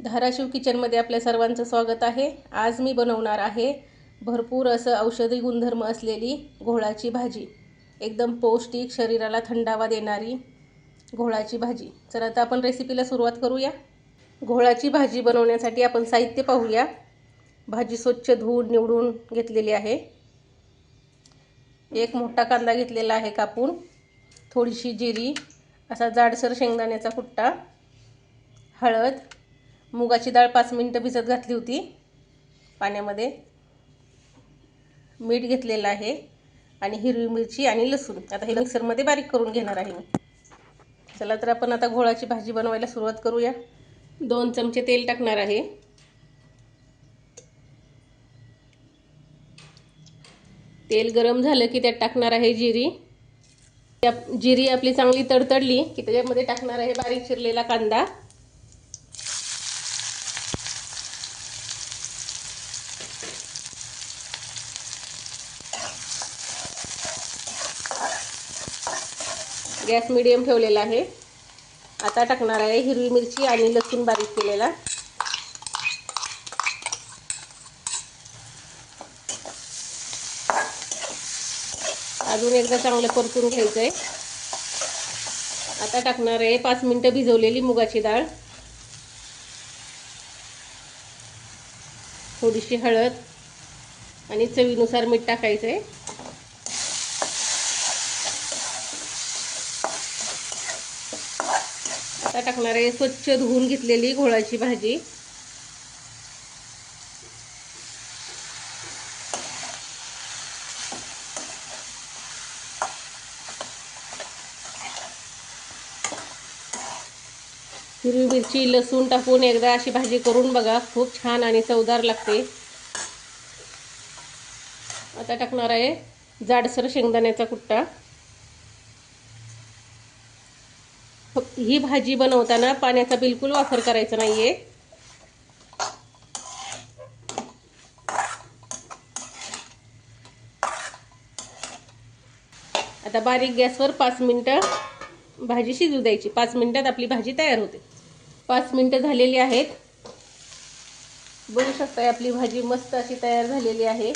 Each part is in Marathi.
धाराशिव किचनमध्ये आपल्या सर्वांचं स्वागत आहे. आज मी बनवणार आहे भरपूर असं औषधी गुणधर्म असलेली घोळाची भाजी. एकदम पौष्टिक शरीराला थंडावा देणारी घोळाची भाजी. चला आता आपण रेसिपीला सुरुवात करूया. घोळाची भाजी बनवण्यासाठी आपण साहित्य पाहूया. भाजी स्वच्छ धुवून निवडून घेतलेली आहे. एक मोठा कांदा घेतलेला आहे कापून. थोडीशी जिरी असा जाडसर शेंगदाण्याचा कुट्टा हळद मुगाची डाळ पाच मिनटं भिजत घातली होती. पाण्यामध्ये मीठ घेतलेलं आहे आणि हिरवी मिरची आणि लसूण. आता हे मिक्सरमध्ये बारीक करून घेणार आहे मी. चला तर आपण आता घोळाची भाजी बनवायला सुरुवात करूया. दोन चमचे तेल टाकणार आहे. तेल गरम झालं की त्यात टाकणार आहे जिरी. त्या जिरी आपली चांगली तडतडली की त्याच्यामध्ये टाकणार आहे बारीक चिरलेला कांदा. गॅस मिडियम ठेवलेला आहे. आता टाकणार आहे हिरवी मिरची आणि लसूण बारीक केलेला. अजून एकदा चांगलं परतून घ्यायचं आहे आता टाकणार आहे पाच मिनटं भिजवलेली मुगाची डाळ. थोडीशी हळद आणि चवीनुसार मीठ टाकायचं आहे आता टाकणार आहे स्वच्छ धुवून घेतलेली घोळाची भाजी. हिरवी मिरची लसूण टाकून एकदा अशी भाजी करून बघा. खूप छान आणि चवदार लागते. आता टाकणार आहे जाडसर शेंगदाण्याचा कुट्टा. फक्त ही भाजी बनवताना पाण्याचा बिलकुल वापर करायचा नाही आहे आता बारीक गॅसवर पाच मिनटं भाजी शिजू द्यायची. पाच मिनटात आपली भाजी तयार होते. पाच मिनटं झालेली आहेत. बघू शकता आपली भाजी मस्त अशी तयार झालेली आहे.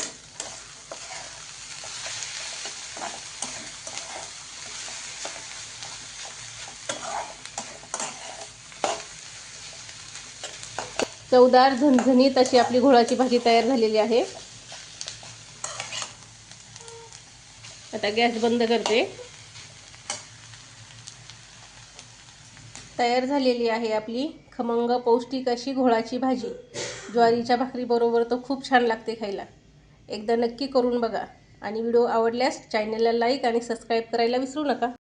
चवदार झणझणीत अशी आपली घोळाची भाजी तयार झालेली आहे. आता गॅस बंद करते. तयार झालेली आहे आपली खमंग पौष्टिक अशी घोळाची भाजी. ज्वारीच्या भाकरीबरोबर तर खूप छान लागते खायला. एकदा नक्की करून बघा. आणि व्हिडिओ आवडल्यास चॅनलला लाईक आणि सबस्क्राईब करायला विसरू नका.